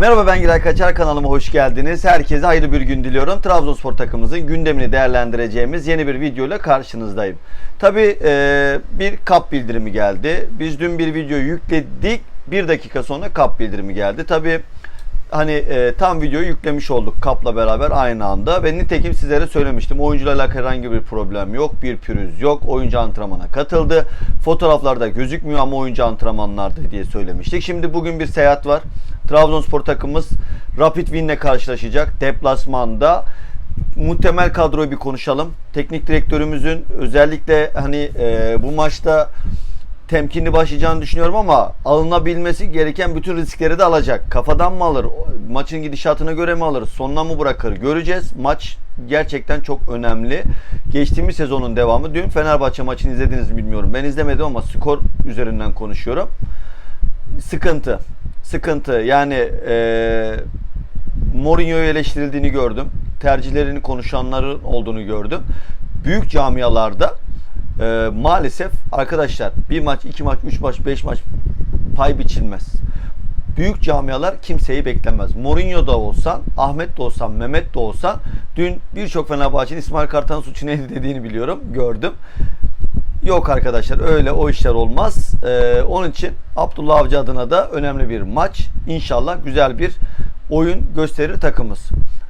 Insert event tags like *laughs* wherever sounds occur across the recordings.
Merhaba ben Giray Kaçar kanalıma hoş geldiniz. Herkese hayırlı bir gün diliyorum. Trabzonspor takımımızın gündemini değerlendireceğimiz yeni bir video ile karşınızdayım. Tabi bir kap bildirimi geldi. Biz dün bir video yükledik. Bir dakika sonra kap bildirimi geldi. Tabi hani e, tam videoyu yüklemiş olduk kapla beraber aynı anda ve nitekim sizlere söylemiştim. Oyuncularla herhangi bir problem yok bir pürüz yok. Oyuncu antrenmana katıldı. Fotoğraflarda gözükmüyor ama oyuncu antrenmanlarda diye söylemiştik. Şimdi bugün bir seyahat var. Trabzonspor takımımız Rapid Win'le karşılaşacak deplasmanda. Muhtemel kadroyu bir konuşalım. Teknik direktörümüzün özellikle hani e, bu maçta temkinli başlayacağını düşünüyorum ama alınabilmesi gereken bütün riskleri de alacak. Kafadan mı alır? Maçın gidişatına göre mi alır? Sonuna mı bırakır? Göreceğiz. Maç gerçekten çok önemli. Geçtiğimiz sezonun devamı. Dün Fenerbahçe maçını izlediniz mi bilmiyorum. Ben izlemedim ama skor üzerinden konuşuyorum. Sıkıntı. Sıkıntı. Yani e, Mourinho'yu eleştirildiğini gördüm. Tercihlerini konuşanların olduğunu gördüm. Büyük camialarda ee, maalesef arkadaşlar bir maç, iki maç, üç maç, beş maç pay biçilmez. Büyük camialar kimseyi beklemez. Mourinho da olsan, Ahmet de olsan, Mehmet de olsan dün birçok Fenerbahçe'nin İsmail Kartal'ın suçu neydi *laughs* dediğini biliyorum, gördüm. Yok arkadaşlar öyle o işler olmaz. Ee, onun için Abdullah Avcı adına da önemli bir maç. İnşallah güzel bir oyun gösterir takımız.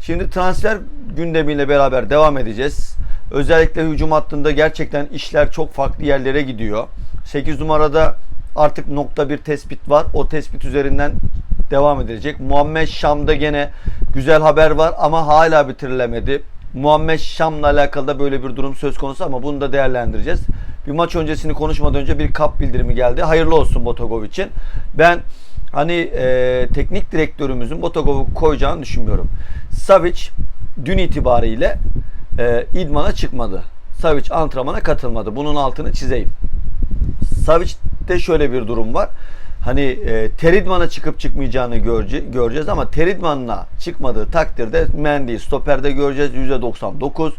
Şimdi transfer gündemiyle beraber devam edeceğiz. Özellikle hücum hattında gerçekten işler çok farklı yerlere gidiyor. 8 numarada artık nokta bir tespit var. O tespit üzerinden devam edilecek. Muhammed Şam'da gene güzel haber var ama hala bitirilemedi. Muhammed Şam'la alakalı da böyle bir durum söz konusu ama bunu da değerlendireceğiz. Bir maç öncesini konuşmadan önce bir kap bildirimi geldi. Hayırlı olsun Botagov için. Ben hani e, teknik direktörümüzün Botagov'u koyacağını düşünmüyorum. Savic dün itibariyle e, idmana çıkmadı. Savic antrenmana katılmadı. Bunun altını çizeyim. Savic'te şöyle bir durum var. Hani e, Teridman'a çıkıp çıkmayacağını görece, göreceğiz ama Teridman'la çıkmadığı takdirde Mendy'yi stoperde göreceğiz %99.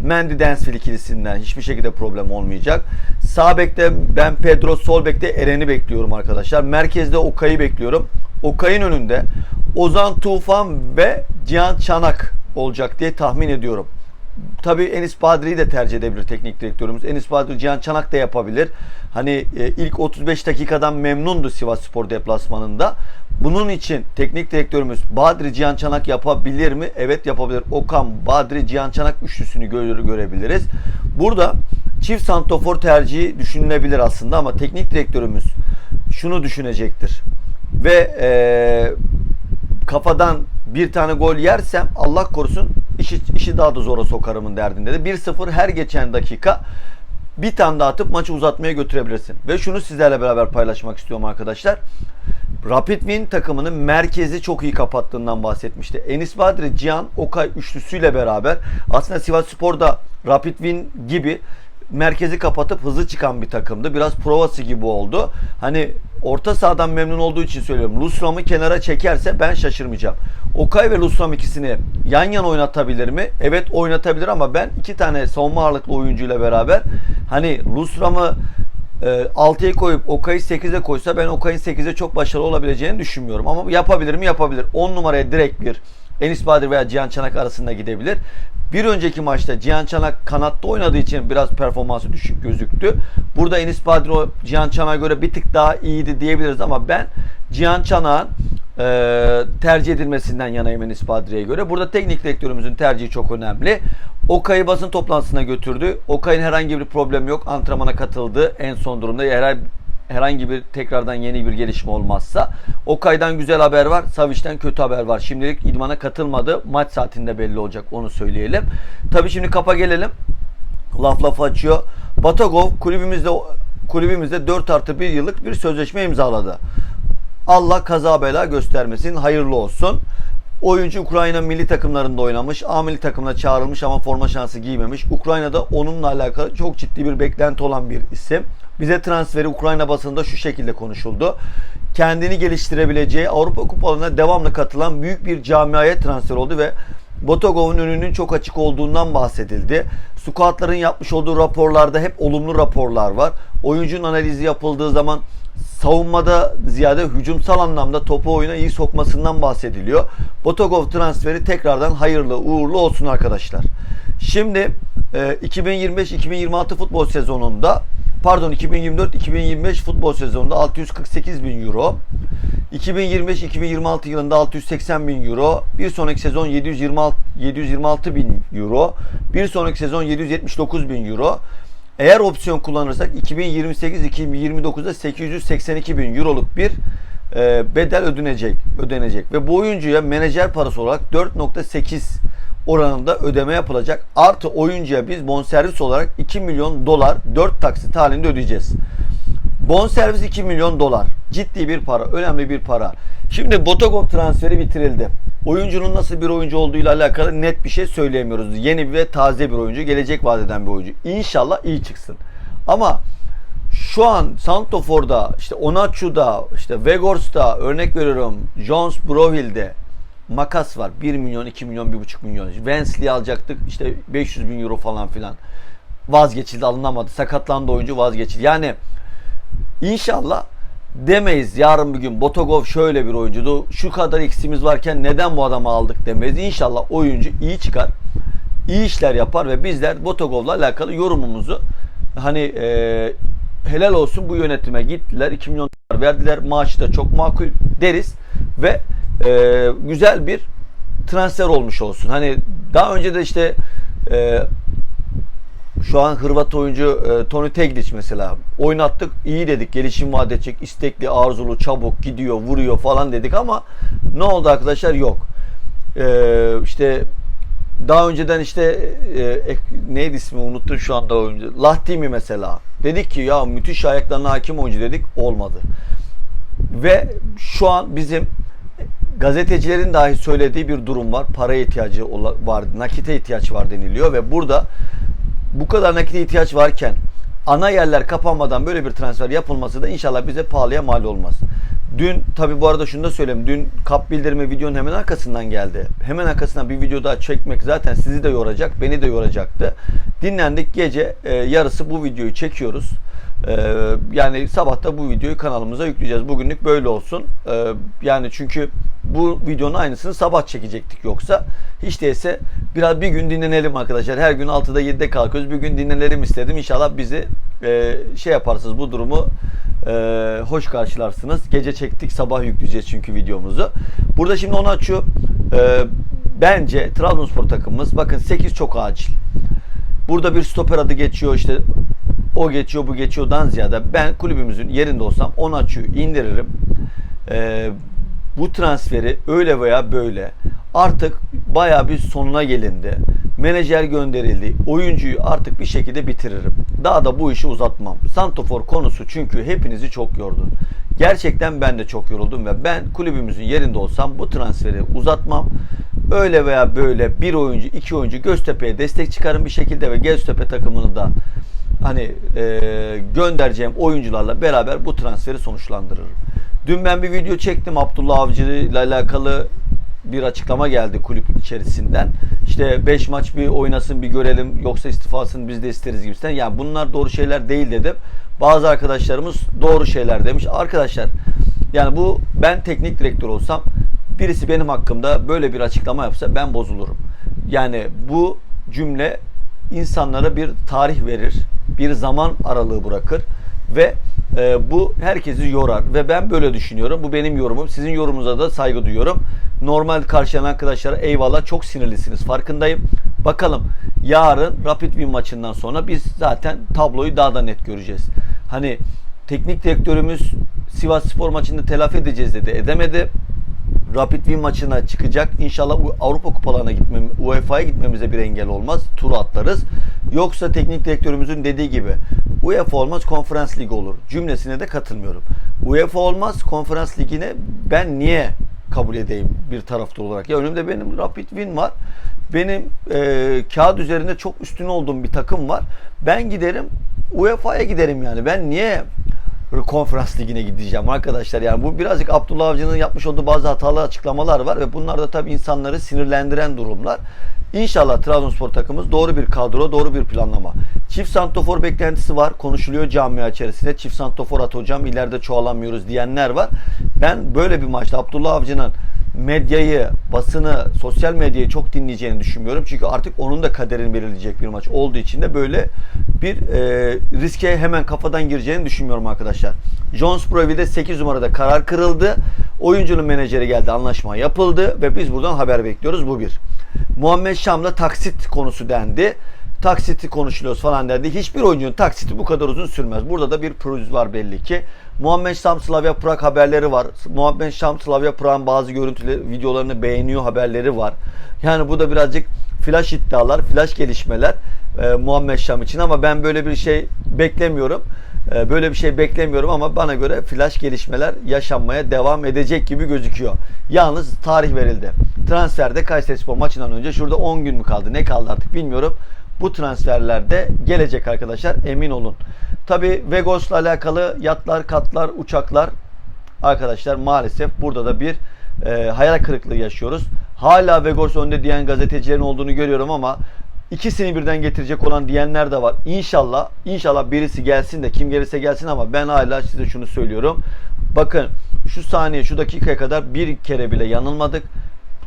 Mendy Densville ikilisinden hiçbir şekilde problem olmayacak. Sağ bekte ben Pedro, sol bekte Eren'i bekliyorum arkadaşlar. Merkezde Okay'ı bekliyorum. Okay'ın önünde Ozan Tufan ve Cihan Çanak olacak diye tahmin ediyorum. Tabii Enis Badri'yi de tercih edebilir teknik direktörümüz. Enis Badri Cihan Çanak da yapabilir. Hani e, ilk 35 dakikadan memnundu Sivas Spor deplasmanında. Bunun için teknik direktörümüz Badri Cihan Çanak yapabilir mi? Evet yapabilir. Okan, Badri, Cihan Çanak üçlüsünü göre, görebiliriz. Burada çift santofor tercihi düşünülebilir aslında ama teknik direktörümüz şunu düşünecektir. Ve e, kafadan bir tane gol yersem Allah korusun işi, işi daha da zora sokarımın derdinde de. 1-0 her geçen dakika bir tane daha atıp maçı uzatmaya götürebilirsin. Ve şunu sizlerle beraber paylaşmak istiyorum arkadaşlar. Rapid Win takımının merkezi çok iyi kapattığından bahsetmişti. Enis Badri, Cihan, Okay üçlüsüyle beraber aslında Sivas Spor da Rapid Win gibi merkezi kapatıp hızlı çıkan bir takımdı. Biraz provası gibi oldu. Hani orta sahadan memnun olduğu için söylüyorum. Lusram'ı kenara çekerse ben şaşırmayacağım. Okay ve Lusram ikisini yan yana oynatabilir mi? Evet oynatabilir ama ben iki tane savunma ağırlıklı oyuncuyla beraber hani Lusram'ı e, 6'ya koyup Okay'ı 8'e koysa ben Okay'ın 8'e çok başarılı olabileceğini düşünmüyorum. Ama yapabilir mi? Yapabilir. 10 numaraya direkt bir Enis Badir veya Cihan Çanak arasında gidebilir. Bir önceki maçta Cihan Çanak kanatta oynadığı için biraz performansı düşük gözüktü. Burada Enis Badir Cihan Çanak'a göre bir tık daha iyiydi diyebiliriz ama ben Cihan Çanak'ın e, tercih edilmesinden yanayım Enis Badri'ye göre. Burada teknik direktörümüzün tercihi çok önemli. Okay'ı basın toplantısına götürdü. Okay'ın herhangi bir problem yok. Antrenmana katıldı en son durumda. Eğer herhangi bir tekrardan yeni bir gelişme olmazsa. Okay'dan güzel haber var. Savic'ten kötü haber var. Şimdilik idmana katılmadı. Maç saatinde belli olacak onu söyleyelim. Tabi şimdi kapa gelelim. Laf laf açıyor. Batagov kulübümüzde kulübümüzde 4 artı 1 yıllık bir sözleşme imzaladı. Allah kaza bela göstermesin. Hayırlı olsun. Oyuncu Ukrayna milli takımlarında oynamış. A milli takımına çağrılmış ama forma şansı giymemiş. Ukrayna'da onunla alakalı çok ciddi bir beklenti olan bir isim. Bize transferi Ukrayna basında şu şekilde konuşuldu. Kendini geliştirebileceği Avrupa kupalarına devamlı katılan büyük bir camiaya transfer oldu ve Botagov'un önünün çok açık olduğundan bahsedildi. Scoutların yapmış olduğu raporlarda hep olumlu raporlar var. Oyuncunun analizi yapıldığı zaman savunmada ziyade hücumsal anlamda topu oyuna iyi sokmasından bahsediliyor. Botogov transferi tekrardan hayırlı uğurlu olsun arkadaşlar. Şimdi e, 2025-2026 futbol sezonunda pardon 2024-2025 futbol sezonunda 648 bin euro 2025-2026 yılında 680 bin euro bir sonraki sezon 726, 726 bin euro bir sonraki sezon 779 bin euro eğer opsiyon kullanırsak 2028-2029'da 882 bin euroluk bir e, bedel ödenecek, ödenecek ve bu oyuncuya menajer parası olarak 4.8 oranında ödeme yapılacak. Artı oyuncuya biz bonservis olarak 2 milyon dolar 4 taksit halinde ödeyeceğiz. Bonservis 2 milyon dolar. Ciddi bir para, önemli bir para. Şimdi Botogov transferi bitirildi. Oyuncunun nasıl bir oyuncu olduğuyla alakalı net bir şey söyleyemiyoruz. Yeni ve taze bir oyuncu, gelecek vadeden bir oyuncu. İnşallah iyi çıksın. Ama şu an Santofor'da, işte Onaçu'da, işte Vegors'ta örnek veriyorum Jones Brohill'de makas var. 1 milyon, 2 milyon, 1,5 milyon. Wensley'i alacaktık işte 500 bin euro falan filan. Vazgeçildi, alınamadı. Sakatlandı oyuncu vazgeçildi. Yani İnşallah demeyiz yarın bir gün Botogov şöyle bir oyuncudu. Şu kadar eksimiz varken neden bu adamı aldık demeyiz. İnşallah oyuncu iyi çıkar. iyi işler yapar ve bizler Botogov'la alakalı yorumumuzu hani e, helal olsun bu yönetime gittiler. 2 milyon dolar verdiler. Maaşı da çok makul deriz ve e, güzel bir transfer olmuş olsun. Hani daha önce de işte e, şu an Hırvat oyuncu e, Toni Teglic mesela. Oynattık iyi dedik. Gelişim vaat edecek. İstekli arzulu çabuk gidiyor vuruyor falan dedik ama ne oldu arkadaşlar? Yok. E, işte daha önceden işte e, e, neydi ismi? Unuttum şu anda oyuncu. Lahtimi mesela. Dedik ki ya müthiş ayaklarına hakim oyuncu dedik. Olmadı. Ve şu an bizim gazetecilerin dahi söylediği bir durum var. Para ihtiyacı var, nakite ihtiyaç var deniliyor ve burada bu kadar nakite ihtiyaç varken ana yerler kapanmadan böyle bir transfer yapılması da inşallah bize pahalıya mal olmaz. Dün tabi bu arada şunu da söyleyeyim. Dün kap bildirimi videonun hemen arkasından geldi. Hemen arkasından bir video daha çekmek zaten sizi de yoracak, beni de yoracaktı. Dinlendik gece e, yarısı bu videoyu çekiyoruz. E, yani sabah da bu videoyu kanalımıza yükleyeceğiz. Bugünlük böyle olsun. E, yani çünkü bu videonun aynısını sabah çekecektik yoksa. Hiç değilse biraz bir gün dinlenelim arkadaşlar. Her gün 6'da 7'de kalkıyoruz. Bir gün dinlenelim istedim. İnşallah bizi e, şey yaparsınız bu durumu e, hoş karşılarsınız. Gece çektik sabah yükleyeceğiz çünkü videomuzu. Burada şimdi onu açıyor. E, bence Trabzonspor takımımız bakın 8 çok acil. Burada bir stoper adı geçiyor işte o geçiyor bu geçiyordan ziyade ben kulübümüzün yerinde olsam onu açıyor indiririm. Ee, bu transferi öyle veya böyle artık baya bir sonuna gelindi. Menajer gönderildi. Oyuncuyu artık bir şekilde bitiririm. Daha da bu işi uzatmam. Santofor konusu çünkü hepinizi çok yordu. Gerçekten ben de çok yoruldum ve ben kulübümüzün yerinde olsam bu transferi uzatmam. Öyle veya böyle bir oyuncu, iki oyuncu Göztepe'ye destek çıkarım bir şekilde ve Göztepe takımını da hani e, göndereceğim oyuncularla beraber bu transferi sonuçlandırırım. Dün ben bir video çektim Abdullah Avcı ile alakalı bir açıklama geldi kulüp içerisinden. İşte 5 maç bir oynasın bir görelim yoksa istifasını biz de isteriz gibisinden. Yani bunlar doğru şeyler değil dedim. Bazı arkadaşlarımız doğru şeyler demiş. Arkadaşlar yani bu ben teknik direktör olsam birisi benim hakkımda böyle bir açıklama yapsa ben bozulurum. Yani bu cümle insanlara bir tarih verir, bir zaman aralığı bırakır ve e, bu herkesi yorar ve ben böyle düşünüyorum. Bu benim yorumum. Sizin yorumunuza da saygı duyuyorum. Normal karşılayan arkadaşlara eyvallah çok sinirlisiniz. Farkındayım. Bakalım yarın Rapid Wien maçından sonra biz zaten tabloyu daha da net göreceğiz. Hani teknik direktörümüz Sivas Spor maçında telafi edeceğiz dedi. Edemedi. Rapid Wien maçına çıkacak. İnşallah Avrupa kupalarına gitmem, UEFA'ya gitmemize bir engel olmaz. Tur atlarız. Yoksa teknik direktörümüzün dediği gibi UEFA olmaz konferans ligi olur cümlesine de katılmıyorum. UEFA olmaz konferans ligine ben niye kabul edeyim bir taraftar olarak? Ya önümde benim Rapid Wien var. Benim e, kağıt üzerinde çok üstün olduğum bir takım var. Ben giderim UEFA'ya giderim yani. Ben niye konferans ligine gideceğim arkadaşlar. Yani bu birazcık Abdullah Avcı'nın yapmış olduğu bazı hatalı açıklamalar var ve bunlar da tabii insanları sinirlendiren durumlar. İnşallah Trabzonspor takımımız doğru bir kadro, doğru bir planlama. Çift santofor beklentisi var. Konuşuluyor camia içerisinde. Çift santofor at hocam ileride çoğalamıyoruz diyenler var. Ben böyle bir maçta Abdullah Avcı'nın medyayı, basını, sosyal medyayı çok dinleyeceğini düşünmüyorum. Çünkü artık onun da kaderini belirleyecek bir maç olduğu için de böyle bir e, riske hemen kafadan gireceğini düşünmüyorum arkadaşlar. Jones Brovil'de 8 numarada karar kırıldı. Oyuncunun menajeri geldi, anlaşma yapıldı ve biz buradan haber bekliyoruz. Bu bir. Muhammed Şam'da taksit konusu dendi. Taksiti konuşuluyoruz falan dendi. Hiçbir oyuncunun taksiti bu kadar uzun sürmez. Burada da bir pürüz var belli ki. Muhammed Şam Slavia Prag haberleri var. Muhammed Şam Slavia Prag'ın bazı görüntüleri, videolarını beğeniyor haberleri var. Yani bu da birazcık flash iddialar, flash gelişmeler e, Muhammed Şam için ama ben böyle bir şey beklemiyorum. E, böyle bir şey beklemiyorum ama bana göre flash gelişmeler yaşanmaya devam edecek gibi gözüküyor. Yalnız tarih verildi. Transferde Kayserispor maçından önce şurada 10 gün mü kaldı? Ne kaldı artık bilmiyorum. Bu transferlerde gelecek arkadaşlar emin olun. Tabi Vegos'la alakalı yatlar, katlar, uçaklar arkadaşlar maalesef burada da bir e, hayal kırıklığı yaşıyoruz. Hala Vegos önde diyen gazetecilerin olduğunu görüyorum ama ikisini birden getirecek olan diyenler de var. İnşallah, inşallah birisi gelsin de kim gelirse gelsin ama ben hala size şunu söylüyorum. Bakın şu saniye, şu dakikaya kadar bir kere bile yanılmadık.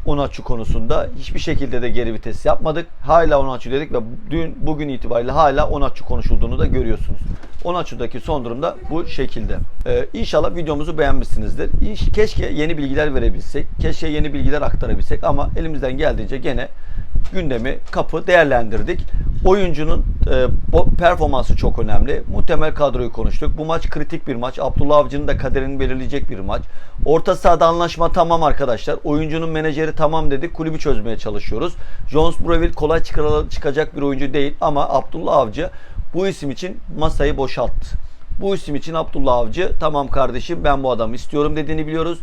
Onaçu konusunda hiçbir şekilde de geri vites yapmadık. Hala Onaçu dedik ve dün bugün itibariyle hala Onaçu konuşulduğunu da görüyorsunuz. Onaçu'daki son durumda bu şekilde. Ee, inşallah videomuzu beğenmişsinizdir. Keşke yeni bilgiler verebilsek. Keşke yeni bilgiler aktarabilsek ama elimizden geldiğince gene gündemi kapı değerlendirdik. Oyuncunun e, performansı çok önemli. Muhtemel kadroyu konuştuk. Bu maç kritik bir maç. Abdullah Avcı'nın da kaderini belirleyecek bir maç. Orta sahada anlaşma tamam arkadaşlar. Oyuncunun menajeri tamam dedik. Kulübü çözmeye çalışıyoruz. Jones Breville kolay çıkacak bir oyuncu değil ama Abdullah Avcı bu isim için masayı boşalttı. Bu isim için Abdullah Avcı tamam kardeşim ben bu adamı istiyorum dediğini biliyoruz.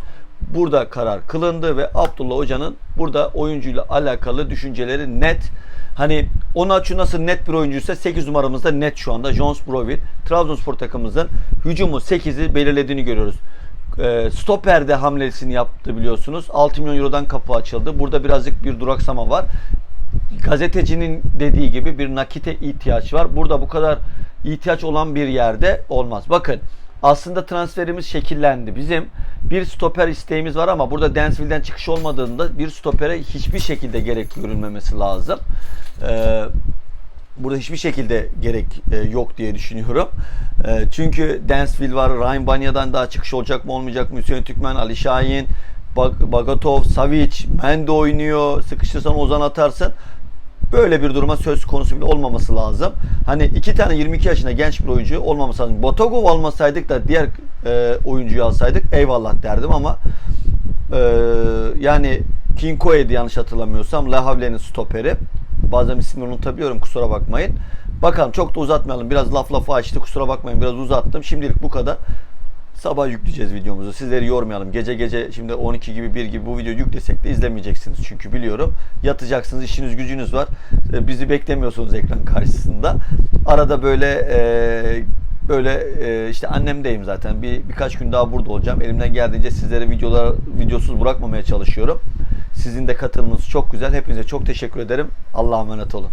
Burada karar kılındı ve Abdullah Hoca'nın burada oyuncuyla alakalı düşünceleri net. Hani Onaçu nasıl net bir oyuncuysa 8 numaramızda net şu anda. Jones Broville. Trabzonspor takımımızın hücumu 8'i belirlediğini görüyoruz. E, Stoper'de hamlesini yaptı biliyorsunuz. 6 milyon eurodan kapı açıldı. Burada birazcık bir duraksama var gazetecinin dediği gibi bir nakite ihtiyaç var. Burada bu kadar ihtiyaç olan bir yerde olmaz. Bakın aslında transferimiz şekillendi. Bizim bir stoper isteğimiz var ama burada Dansville'den çıkış olmadığında bir stopere hiçbir şekilde gerek görülmemesi lazım. Ee, burada hiçbir şekilde gerek e, yok diye düşünüyorum. E, çünkü Dansville var, Ryan Banya'dan daha çıkış olacak mı olmayacak mı? Hüseyin Türkmen, Ali Şahin, Bag- Bagatov, Savic, Mende oynuyor. Sıkıştırsan Ozan atarsın. Böyle bir duruma söz konusu bile olmaması lazım. Hani iki tane 22 yaşında genç bir oyuncu olmaması lazım. Botogov almasaydık da diğer e, oyuncuyu alsaydık eyvallah derdim ama e, yani Kinko'ydu yanlış hatırlamıyorsam. La Havle'nin stoperi. Bazen ismini unutabiliyorum kusura bakmayın. Bakalım çok da uzatmayalım. Biraz laf lafı açtı kusura bakmayın biraz uzattım. Şimdilik bu kadar. Sabah yükleyeceğiz videomuzu. Sizleri yormayalım. Gece gece şimdi 12 gibi 1 gibi bu videoyu yüklesek de izlemeyeceksiniz çünkü biliyorum. Yatacaksınız, işiniz gücünüz var. Ee, Bizi beklemiyorsunuz ekran karşısında. Arada böyle e, böyle e, işte annemdeyim zaten. Bir birkaç gün daha burada olacağım. Elimden geldiğince sizlere videolar videosuz bırakmamaya çalışıyorum. Sizin de katılımınız çok güzel. Hepinize çok teşekkür ederim. Allah'a emanet olun.